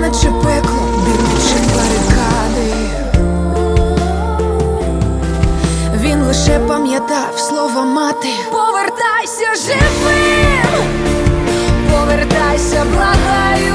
наче пекло, дивлячи барикади. Він лише пам'ятав слова мати. Повертайся живим, повертайся, благаю,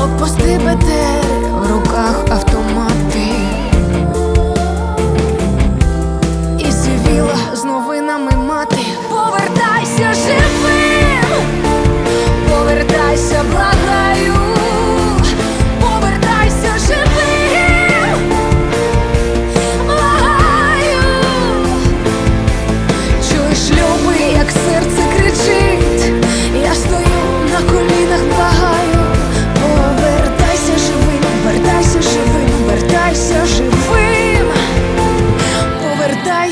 Блокпости БТР,